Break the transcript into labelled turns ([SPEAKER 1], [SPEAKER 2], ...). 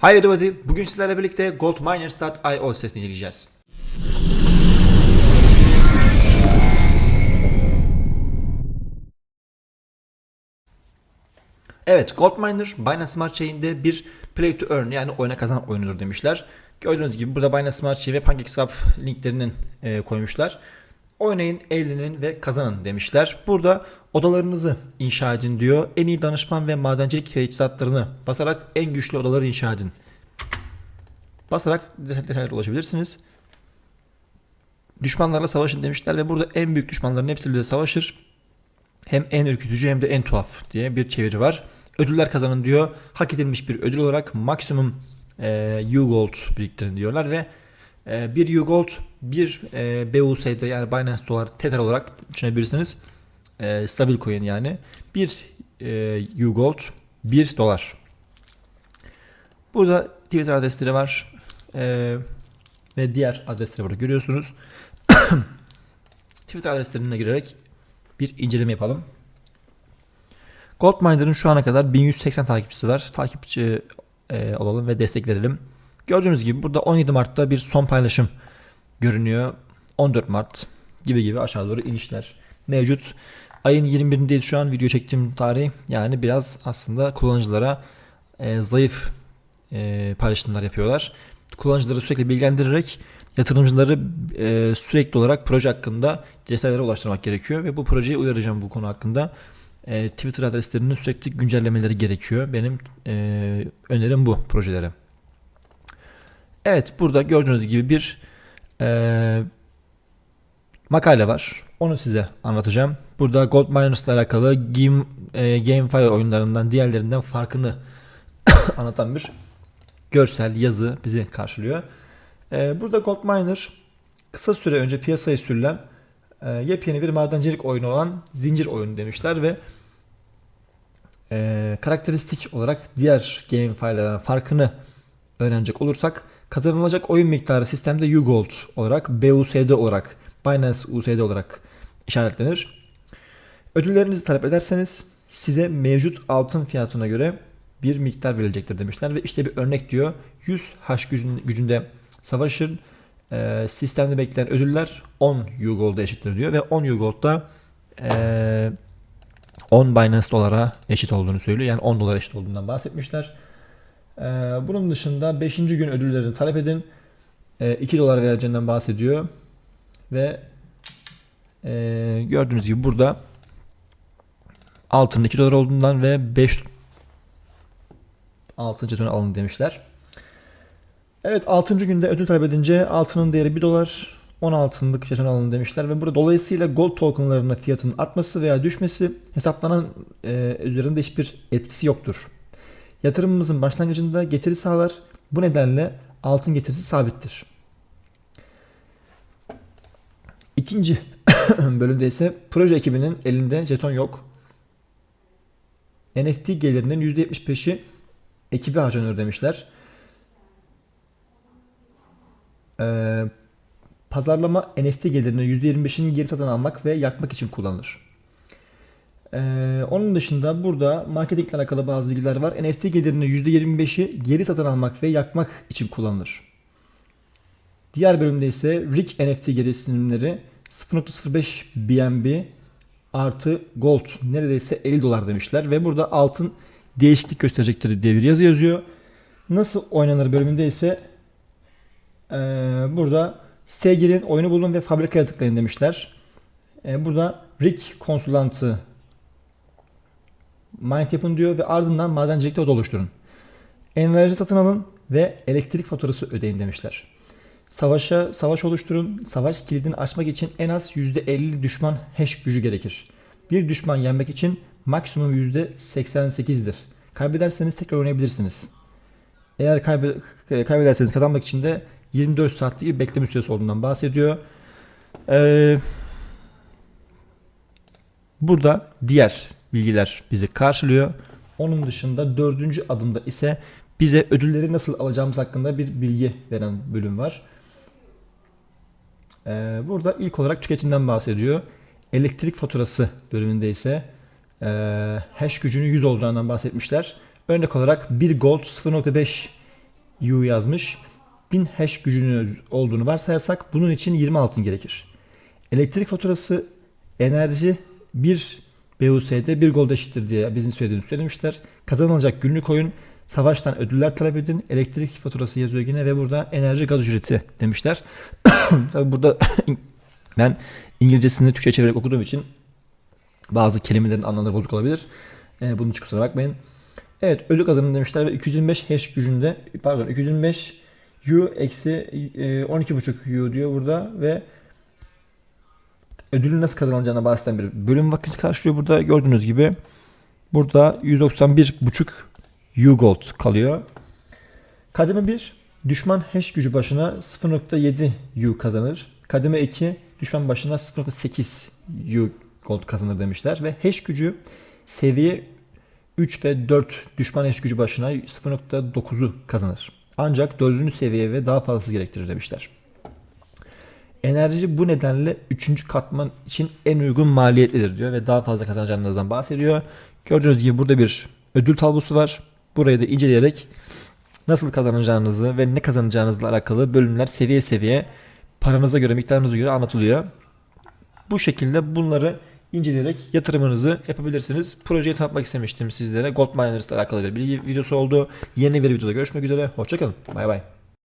[SPEAKER 1] Hi everybody, bugün sizlerle birlikte goldminers.io sitesini inceleyeceğiz. Evet, Goldminer Binance Smart Chain'de bir play to earn yani oyuna kazan oyunudur demişler. Gördüğünüz gibi burada Binance Smart Chain ve PancakeSwap linklerinin e, koymuşlar. Oynayın, eğlenin ve kazanın demişler. Burada odalarınızı inşa edin diyor. En iyi danışman ve madencilik teçhizatlarını basarak en güçlü odaları inşa edin. Basarak detay- detaylara ulaşabilirsiniz. Düşmanlarla savaşın demişler ve burada en büyük düşmanların hepsiyle savaşır. Hem en ürkütücü hem de en tuhaf diye bir çeviri var. Ödüller kazanın diyor. Hak edilmiş bir ödül olarak maksimum e, U-Gold biriktirin diyorlar ve bir U-Gold bir e, BUSD yani Binance dolar Tether olarak düşünebilirsiniz. E, stabil coin yani. Bir e, U-Gold 1 dolar. Burada Twitter adresleri var. E, ve diğer adresleri burada görüyorsunuz. Twitter adreslerine girerek bir inceleme yapalım. Goldminer'ın şu ana kadar 1180 takipçisi var. Takipçi e, olalım ve destek verelim. Gördüğünüz gibi burada 17 Mart'ta bir son paylaşım görünüyor. 14 Mart gibi gibi aşağı doğru inişler mevcut. Ayın 21'indeyiz şu an video çektiğim tarih. Yani biraz aslında kullanıcılara e, zayıf e, paylaşımlar yapıyorlar. Kullanıcıları sürekli bilgilendirerek yatırımcıları e, sürekli olarak proje hakkında detaylara ulaştırmak gerekiyor ve bu projeyi uyaracağım bu konu hakkında. E, Twitter adreslerinin sürekli güncellemeleri gerekiyor. Benim e, önerim bu projelere. Evet burada gördüğünüz gibi bir e, makale var. Onu size anlatacağım. Burada Gold Miners ile alakalı Game, e, GameFi oyunlarından diğerlerinden farkını anlatan bir görsel yazı bizi karşılıyor. E, burada Gold Miner kısa süre önce piyasaya sürülen e, yepyeni bir madencilik oyunu olan zincir oyunu demişler ve e, karakteristik olarak diğer GameFi'lerden farkını öğrenecek olursak kazanılacak oyun miktarı sistemde U-Gold olarak BUSD olarak Binance USD olarak işaretlenir. Ödüllerinizi talep ederseniz size mevcut altın fiyatına göre bir miktar verilecektir demişler ve işte bir örnek diyor 100 H gücün- gücünde savaşın e, sistemde bekleyen ödüller 10 U-Gold'a eşittir diyor ve 10 U-Gold'da e, 10 Binance dolara eşit olduğunu söylüyor. Yani 10 dolar eşit olduğundan bahsetmişler. Ee, bunun dışında 5. gün ödüllerini talep edin. Ee, 2 dolar vereceğinden bahsediyor. Ve ee, gördüğünüz gibi burada altının 2 dolar olduğundan ve 5 altın jetonu alın demişler. Evet 6. günde ödül talep edince altının değeri 1 dolar 10 altınlık jeton alın demişler ve burada dolayısıyla gold tokenlarının fiyatının artması veya düşmesi hesaplanan e, üzerinde hiçbir etkisi yoktur. Yatırımımızın başlangıcında getiri sağlar. Bu nedenle altın getirisi sabittir. İkinci bölümde ise proje ekibinin elinde jeton yok. NFT gelirinin %75'i ekibe harcanıyor demişler. Ee, pazarlama NFT gelirinin %25'ini geri satın almak ve yakmak için kullanılır. Ee, onun dışında burada marketingle alakalı bazı bilgiler var. NFT gelirinin %25'i geri satın almak ve yakmak için kullanılır. Diğer bölümde ise RIC NFT gereksinimleri 0.05 BNB artı gold neredeyse 50 dolar demişler ve burada altın değişiklik gösterecektir diye bir yazı yazıyor. Nasıl oynanır bölümünde ise ee, burada siteye girin, oyunu bulun ve fabrikaya tıklayın demişler. Ee, burada RIC konsulantı Mind yapın diyor ve ardından madencilikte oda oluşturun. Enverci satın alın ve elektrik faturası ödeyin demişler. Savaşa savaş oluşturun. Savaş kilidini açmak için en az %50 düşman hash gücü gerekir. Bir düşman yenmek için maksimum %88'dir. Kaybederseniz tekrar oynayabilirsiniz. Eğer kaybe kaybederseniz kazanmak için de 24 saatlik bir bekleme süresi olduğundan bahsediyor. Ee, burada diğer bilgiler bizi karşılıyor. Onun dışında dördüncü adımda ise bize ödülleri nasıl alacağımız hakkında bir bilgi veren bölüm var. Ee, burada ilk olarak tüketimden bahsediyor. Elektrik faturası bölümünde ise e, hash gücünün 100 olacağından bahsetmişler. Örnek olarak 1 gold 0.5 U yazmış. 1000 hash gücünü olduğunu varsayarsak bunun için 20 altın gerekir. Elektrik faturası enerji 1 BUS'de 1 gold eşittir diye bizim söylediğimiz söylemişler. Kazanılacak günlük oyun savaştan ödüller talep edin. Elektrik faturası yazıyor yine ve burada enerji gaz ücreti demişler. Tabii burada ben İngilizcesini Türkçe çevirerek okuduğum için bazı kelimelerin anlamları bozuk olabilir. Ee, bunun için kusura bakmayın. Evet ödül kazanın demişler ve 225 hash gücünde pardon 225 U eksi e, 12.5 U diyor burada ve ödülün nasıl kazanılacağına bahseden bir bölüm vakiti karşılıyor burada. Gördüğünüz gibi burada 191.5 U gold kalıyor. Kademe 1 düşman hash gücü başına 0.7 U kazanır. Kademe 2 düşman başına 0.8 U gold kazanır demişler ve hash gücü seviye 3 ve 4 düşman hash gücü başına 0.9'u kazanır. Ancak 4. seviye ve daha fazlası gerektirir demişler. Enerji bu nedenle 3. katman için en uygun maliyetlidir diyor ve daha fazla kazanacağınızdan bahsediyor. Gördüğünüz gibi burada bir ödül tablosu var. Burayı da inceleyerek nasıl kazanacağınızı ve ne kazanacağınızla alakalı bölümler seviye seviye paranıza göre miktarınıza göre anlatılıyor. Bu şekilde bunları inceleyerek yatırımınızı yapabilirsiniz. Projeyi tanıtmak istemiştim sizlere. Gold Miners ile alakalı bir bilgi videosu oldu. Yeni bir videoda görüşmek üzere. Hoşçakalın. Bay bay.